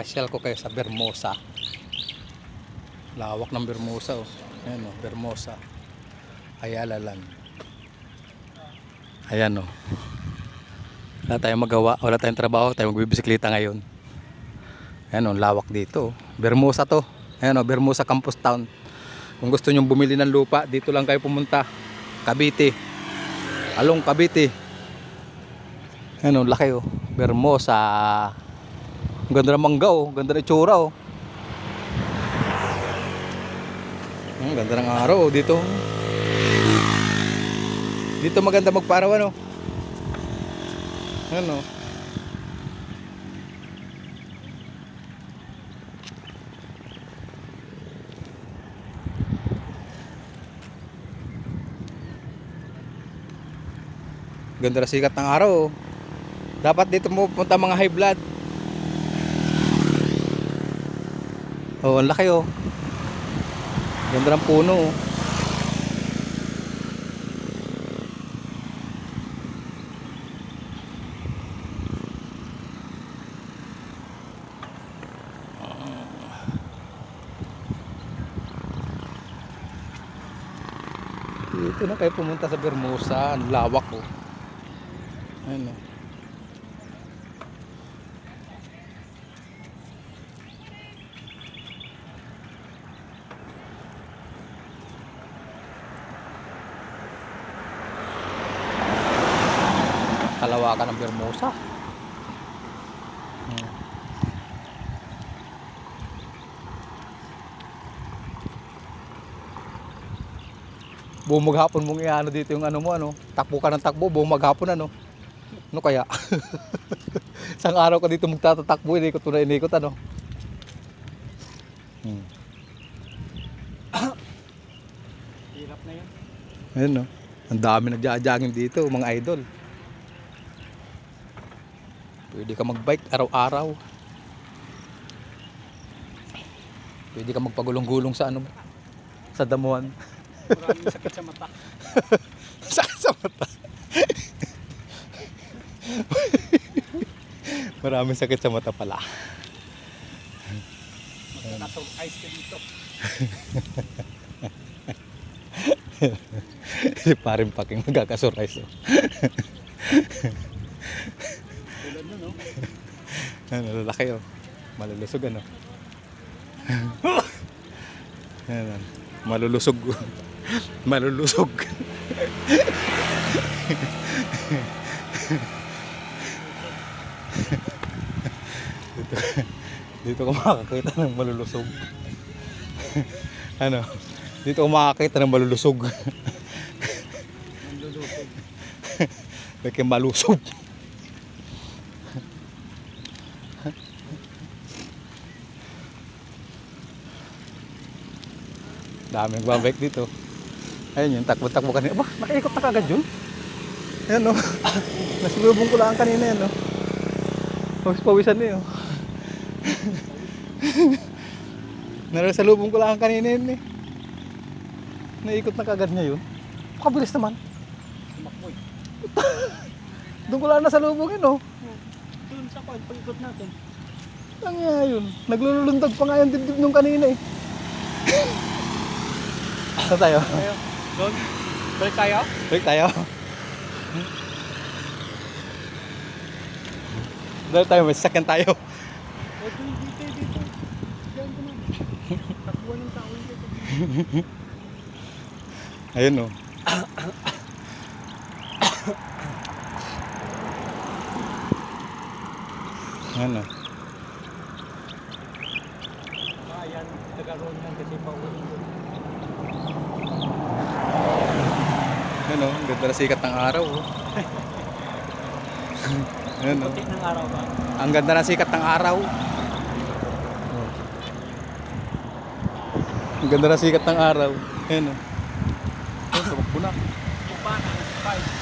papasyal ko kayo sa Bermosa. Lawak ng Bermosa oh. Ayan oh, Bermosa. Ayala Land. Ayan oh. Wala tayong magawa, wala tayong trabaho, tayo magbibisikleta ngayon. Ayan oh, lawak dito. oh. Bermosa to. Ayan oh, Bermosa Campus Town. Kung gusto nyong bumili ng lupa, dito lang kayo pumunta. Cavite. Along Cavite. Ayan oh, laki oh. Bermosa. Ganda ng mangga oh. Ganda ng itsura oh. Ang ganda ng araw oh dito. Dito maganda magparawan oh. Ano? Ganda na sikat ng araw. oh. Dapat dito mo punta mga high blood. Oh, ang laki oh. Ganda ng puno oh. Dito na kayo pumunta sa Bermusa, ang lawak oh. Ayun oh. Kalawakan ng Bermusa. Hmm. buong maghapon mong iano dito yung ano mo ano takbo ka ng takbo buong maghapon ano ano kaya isang araw ka dito magtatatakbo inikot mo na inikot ano hmm. Hirap na yun. ayun no ang dami nagja-jogging dito mga idol pwede ka magbike araw-araw pwede ka magpagulong-gulong sa ano sa damuhan Maraming sakit sa mata. Sakit sa mata. Maraming sakit sa mata pala. Magkakatog ice ka dito. Si paring paking magkakasurais. Oh. Ano, lalaki oh. Malulusog ano. Ayan, malulusog. Malulusog. dito, dito ko makakita ng malulusog. ano? Dito ko makakita ng malulusog. Nanlulupog. Laki malusog. Daming babike dito. Ayun yung takbo-takbo kanina. Aba, nakaikot na kagad yun. Ayan o. Nasulubong ko lang kanina yan o. Pawis-pawisan na yun. Narasalubong ko lang kanina yun eh. Naikot na kagad niya yun. Pakabilis naman. Sumakboy. Doon ko lang nasalubong yun o. Doon sa kwan, pag-ikot natin. Ang nga yun. Naglulundag pa nga yung dibdib nung kanina eh. Saan tayo? Tayo. Doon. Balik tayo. Balik tayo. Dahil tayo, may sasakyan tayo. O, doon, dito, dito. Diyan ko na. Takbuhan ng tao dito. Ayun o. Ayun o. Ayan, nagkaroon yan kasi pauwi doon. Ayun o. Ang ganda na sikat ng araw o. Ayun o. Puti ng araw ba? Ang ganda na sikat ng araw. Ang ganda na sikat ng araw. Ayun o. Ayun, tumakbo na. Kupana, five,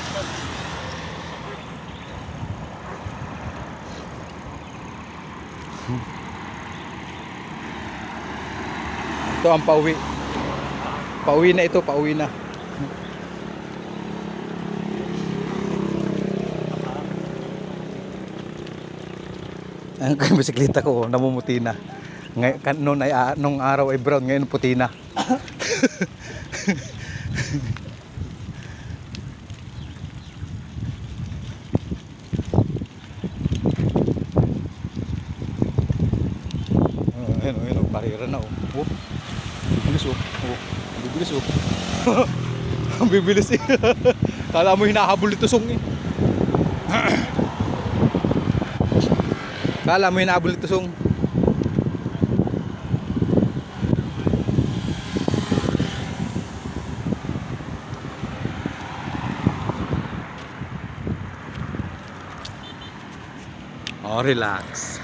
Ito ang pauwi. Pauwi na ito, pauwi na. Ang bisikleta ko, namumuti na. Ngay, noon ay, nung araw ay brown, ngayon puti na. Oh, oh, oh, barira na oh. Oh. Bibilis oh. Oh. Bibilis oh. Ang bibilis eh. Kala mo hinahabol ito song eh. Kala mo hinahabol ito song. Oh, relax.